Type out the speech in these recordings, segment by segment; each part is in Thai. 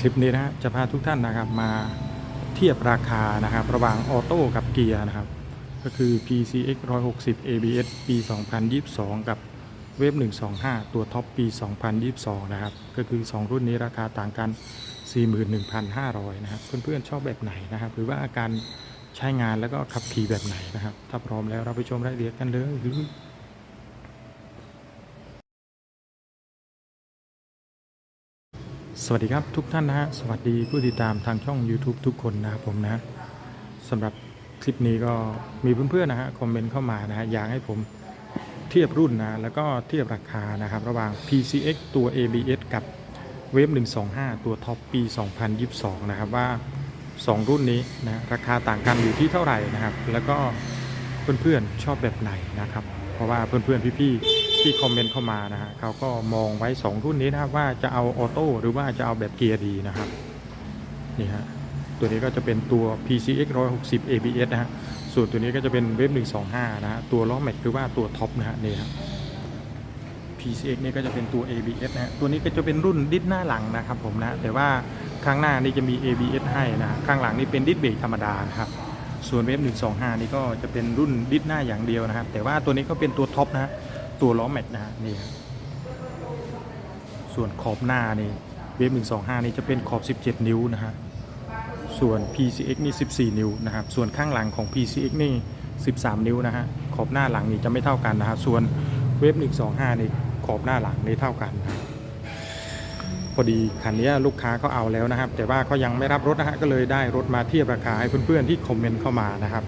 คลิปนี้นะฮะจะพาทุกท่านนะครับมาเทียบราคานะครับ ระหว่างออโต้กับเกียร์นะครับ ก็คือ PCX 160 ABS ปี 2022 กับเวฟ125 ตัวท็อปปี 2022 นะครับ ก็คือ 2 รุ่นนี้ราคาต่างกัน 41,500 นะครับ เพื่อนๆชอบแบบไหนนะครับ หรือว่าการใช้งานแล้วก็ขับขี่แบบไหนนะครับ ถ้าพร้อมแล้วเราไปชมรายละเอียดกันเลย สวัสดีครับทุกท่านนะฮะสวัสดีผู้ติดตามทางช่อง YouTube ทุกคนนะครับผมนะสำหรับคลิปนี้ก็มีเพื่อนๆนะฮะคอมเมนต์เข้ามานะฮะอยากให้ผมเทียบรุ่นนะแล้วก็เทียบราคานะครับระหว่าง PCX ตัว ABS กับเวฟ125 ตัวท็อปปี 2022 นะครับว่า 2 รุ่นนี้นะราคาต่างกันอยู่ที่เท่าไหร่นะครับ แล้วก็เพื่อนๆชอบแบบไหนนะครับ เพราะว่าเพื่อนๆพี่ๆ ที่คอมเมนต์เข้ามานะฮะเขาก็มองไว้ 2 รุ่นนี้นะครับว่าจะเอาออโต้หรือว่าจะเอาแบบเกียร์ดีนะครับนี่ฮะตัวนี้ก็จะเป็นตัว PCX 160 ABS นะฮะส่วนตัวนี้ก็จะเป็นเวฟ125 นะฮะตัวล้อแม็กหรือว่าตัวท็อปนะฮะนี่ครับ PCX นี่ก็จะเป็นตัว ABS นะฮะตัวนี้ก็จะเป็นรุ่นดิสหน้าหลังนะครับผมนะแต่ว่าข้างหน้านี่จะมี ABS ให้นะฮะข้างหลังนี่เป็นดิสเบรกธรรมดานะครับส่วนเวฟ125 นี่ก็จะเป็นรุ่นดิสหน้าอย่างเดียวนะครับแต่ว่าตัวนี้ก็เป็นตัวท็อปนะฮะ ตัวล้อแม็กนะฮะนี่ส่วนขอบหน้านี่เวฟ125นี่จะเป็นขอบ17นิ้วนะฮะส่วน PCX นี่ 14 นิ้วนะครับ ส่วนข้างหลังของ PCX นี่ 13 นิ้วนะฮะ ขอบหน้าหลังนี่จะไม่เท่ากันนะฮะ ส่วนเวฟ125 นี่ขอบหน้าหลังนี่เท่ากันนะพอดีคันนี้ลูกค้าก็เอาแล้วนะครับ แต่ว่าเขายังไม่รับรถนะฮะ ก็เลยได้รถมาเทียบราคาให้เพื่อนๆที่คอมเมนต์เข้ามานะครับ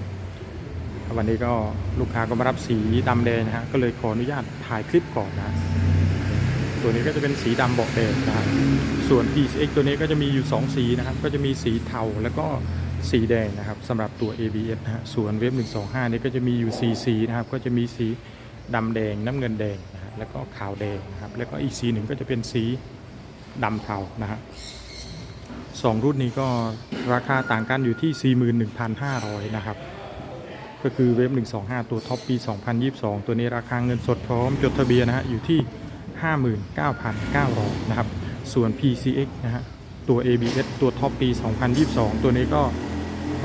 วันนี้ก็ลูกค้าก็มารับสีดำแดงนะฮะก็เลยขออนุญาตถ่ายคลิปก่อนนะตัวนี้ก็จะเป็นสีดำเบาะแดงนะครับส่วน PCX ตัวนี้ก็จะมีอยู่ 2 สีนะครับ ก็จะมีสีเทาแล้วก็สีแดงนะครับสำหรับตัว ABS นะฮะส่วนเว็บ125 นี่ก็จะมีอยู่4สีนะครับ ก็จะมีสีดำแดงน้ำเงินแดงนะฮะแล้วก็ขาวแดงนะครับ แล้วก็อีกสีหนึ่งก็จะเป็นสีดำเทานะฮะสองรุ่นนี้ก็ราคาต่างกันอยู่ที่ 41,500 นะครับ ก็คือเว็บ125 ตัวท็อปปี 2022 ตัวนี้ราคาเงินสดพร้อมจดทะเบียนนะฮะอยู่ที่ 59,900นะครับ ส่วน PCX นะฮะตัว ABS ตัวท็อปปี 2022 ตัวนี้ก็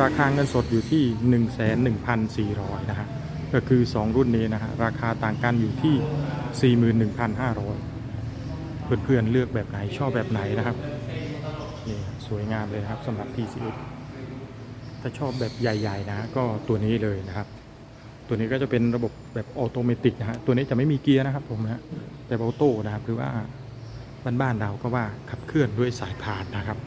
ราคาเงินสดอยู่ที่111,400นะฮะก็คือ 2 รุ่นนี้นะฮะราคาต่างกันอยู่ที่ 41,500 เพื่อนๆเลือกแบบไหนชอบแบบไหนนะครับนี่สวยงามเลยครับสำหรับ PCX ถ้าชอบแบบใหญ่ๆนะก็ตัวนี้เลยนะครับ ตัวนี้ก็จะเป็นระบบแบบออโตเมติกนะฮะตัวนี้จะไม่มีเกียร์นะครับผมนะแบบออโต้นะครับหรือว่าบ้านๆเราก็ว่าขับเคลื่อนด้วยสายพานนะครับ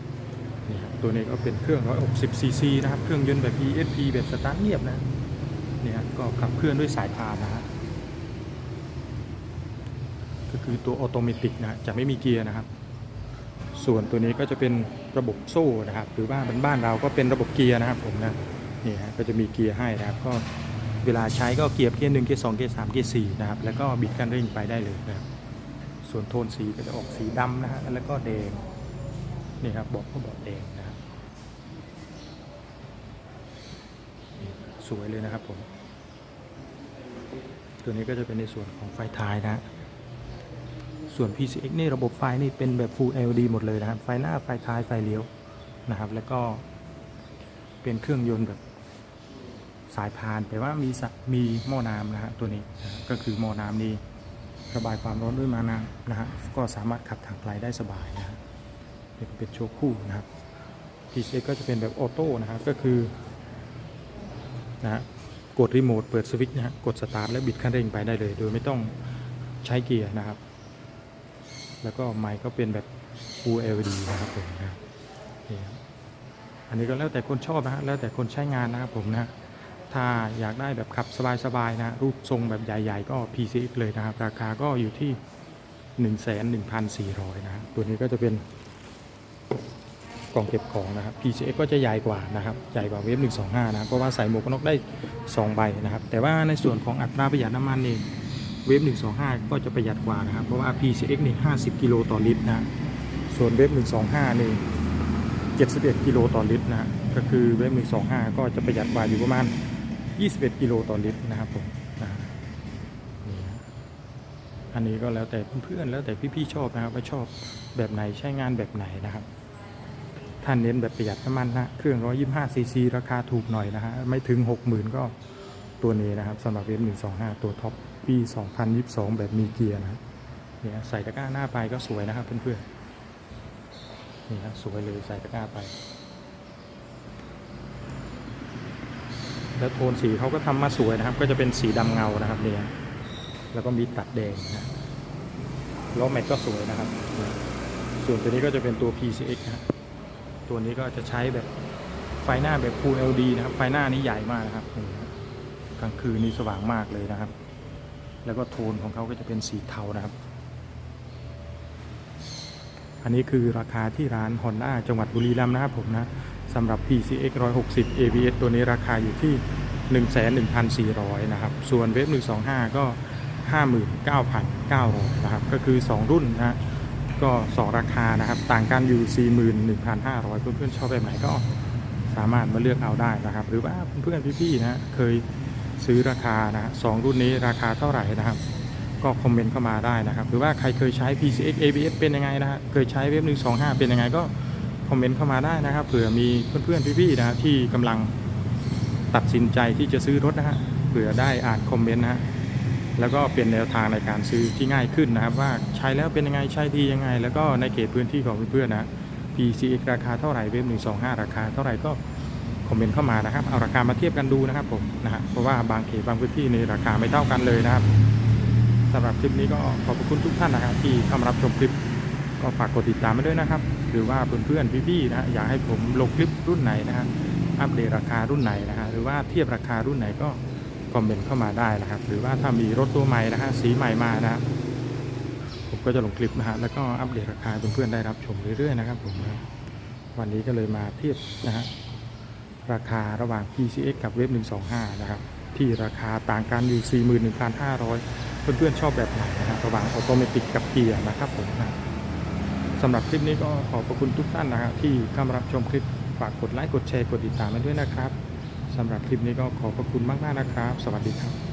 นี่ครับตัวนี้ก็เป็นเครื่อง 160 ซีซีนะครับ เครื่องยนต์แบบ ESP แบบสตาร์ทเงียบนะเนี่ยก็ขับเคลื่อนด้วยสายพานนะฮะก็คือตัวออโตเมติกนะฮะจะไม่มีเกียร์นะครับ ส่วนตัวนี้ก็จะเป็นระบบโซ่นะครับ หรือว่าบ้านเราก็เป็นระบบเกียร์นะครับผมนะนี่ฮะก็จะมีเกียร์ให้นะครับก็เวลาใช้ก็เกียร์เกียร์หนึ่งเกียร์สองเกียร์สามเกียร์สี่นะครับแล้วก็บิดกันเร่งไปได้เลยนะครับ ส่วนโทนสีก็จะออกสีดำนะฮะแล้วก็แดงนี่ครับบอกก็บอกแดงนะครับสวยเลยนะครับผม ตัวนี้ก็จะเป็นในส่วนของไฟท้ายนะฮะ ส่วน PCX นี่ระบบไฟนี่เป็นแบบ Full LED หมดเลยนะครับ ไฟหน้า ไฟท้าย ไฟเลี้ยวนะครับ แล้วก็เป็นเครื่องยนต์แบบสายพานแต่ว่ามีมีหม้อน้ำนะฮะตัวนี้นะก็คือหม้อน้ำนี่ระบายความร้อนด้วยมาน้ำนะฮะก็สามารถขับทางไกลได้สบายนะฮะเป็นเป็นโชคคู่นะครับ PCX ก็จะเป็นแบบออโต้นะครับก็คือนะฮะกดรีโมทเปิดสวิตช์นะฮะกดสตาร์ทและบิดคันเร่งไปได้เลย โดยไม่ต้องใช้เกียร์นะครับ แล้วก็ไมค์ก็เป็นแบบ Full LED นะครับผมนะนี่ครับอันนี้ก็แล้วแต่คนชอบนะฮะแล้วแต่คนใช้งานนะครับผมนะถ้าอยากได้แบบขับสบายๆนะรูปทรงแบบใหญ่ๆ ก็ PCX เลยนะครับ ราคาก็อยู่ที่ 11,400 นะฮะตัวนี้ก็จะเป็นกล่องเก็บของนะครับ PCX ก็จะใหญ่กว่านะครับใหญ่กว่าเวฟ125 นะเพราะว่าใส่หมวกกันน็อกได้ 2 ใบนะครับ แต่ว่าในส่วนของอัตราประหยัดน้ำมันนี่ เวฟ125 ก็จะประหยัดกว่านะครับ เพราะว่า PCX นี่50 กิโลต่อลิตรนะ ส่วนเวฟ125 นี่ 71 กิโลต่อลิตรนะก็คือเวฟ125 ก็จะประหยัดกว่าอยู่ประมาณ 21 กิโลต่อลิตรนะครับผมนะอันนี้ก็แล้วแต่เพื่อนๆ แล้วแต่พี่ๆ ชอบนะครับว่าชอบแบบไหนใช้งานแบบไหนนะครับท่านเน้นแบบประหยัดน้ำมันนะ เครื่อง 125 ซีซี ราคาถูกหน่อยนะฮะ ไม่ถึง 60,000 ก็ ตัวนี้นะครับสำหรับเวฟ125 ตัวท็อปปี 2022 แบบมีเกียร์นะครับเนี่ยใส่ตะกร้าหน้าไปก็สวยนะครับเพื่อนๆนี่ครับสวยเลยใส่ตะกร้าไป แล้วโทนสีเขาก็ทำมาสวยนะครับ ก็จะเป็นสีดำเงานะครับเนี่ยแล้วก็มีตัดแดงนะล้อแม็กก็สวยนะครับ ส่วนตัวนี้ก็จะเป็นตัว PCX นะตัวนี้ก็จะใช้แบบไฟหน้าแบบ Full LED นะครับ ไฟหน้านี้ใหญ่มากนะครับนี่ครับ กลางคืนนี่สว่างมากเลยนะครับ แล้วก็โทนของเขาก็จะเป็นสีเทานะครับ อันนี้คือราคาที่ร้าน Honda จังหวัดบุรีรัมย์นะครับผมนะสำหรับ PCX 160 ABS ตัวนี้ราคาอยู่ที่ 11,400 นะครับ ส่วนเวฟ125 ก็ 59,900 นะครับ ก็คือ 2 รุ่นนะก็ 2 ราคานะครับ ต่างกันอยู่ 41,500 เพื่อนๆชอบแบบไหนก็สามารถมาเลือกเอาได้นะครับ หรือว่าเพื่อนๆพี่ๆนะเคย ซื้อราคานะฮะสองรุ่นนี้ราคาเท่าไหร่นะครับ ก็คอมเมนต์เข้ามาได้นะครับ หรือว่าใครเคยใช้ PCX ABS เป็นยังไงนะฮะเคยใช้เว็บ125 เป็นยังไงก็คอมเมนต์เข้ามาได้นะครับเผื่อมีเพื่อนๆพี่ๆนะฮะที่กำลังตัดสินใจที่จะซื้อรถนะฮะเผื่อได้อ่านคอมเมนต์นะฮะแล้วก็เป็นแนวทางในการซื้อที่ง่ายขึ้นนะครับ ว่าใช้แล้วเป็นยังไงใช้ดียังไง แล้วก็ในเขตพื้นที่ของเพื่อนๆนะ PCX ราคาเท่าไหร่เว็บ125 ราคาเท่าไหร่ก็ คอมเมนต์เข้ามานะครับ เอาราคามาเทียบกันดูนะครับผมนะฮะเพราะว่าบางเขตบางพื้นที่ในราคาไม่เท่ากันเลยนะครับสำหรับคลิปนี้ก็ขอบคุณทุกท่านนะครับ ที่เข้ามารับชมคลิปก็ฝากกดติดตามมาด้วยนะครับ หรือว่าเพื่อนๆพี่ๆนะอยากให้ผมลงคลิปรุ่นไหนนะฮะอัปเดตราคารุ่นไหนนะฮะหรือว่าเทียบราคารุ่นไหนก็คอมเมนต์เข้ามาได้นะครับ หรือว่าถ้ามีรถตัวใหม่นะฮะสีใหม่มานะฮะผมก็จะลงคลิปนะฮะแล้วก็อัปเดตราคาเพื่อนๆได้รับชมเรื่อยๆนะครับผมวันนี้ก็เลยมาเทียบนะฮะ ราคาระหว่าง PCX กับเว็บ125 นะครับ ที่ราคาต่างกันอยู่ 41,500 เพื่อนๆชอบแบบไหนนะครับระหว่างออโตเมติกกับเกียร์นะครับผมนะสำหรับคลิปนี้ก็ขอบพระคุณทุกท่านนะครับที่เข้ามารับชมคลิปฝากกดไลค์กดแชร์กดติดตามมาด้วยนะครับสำหรับคลิปนี้ก็ขอบพระคุณมากๆนะครับ สวัสดีครับ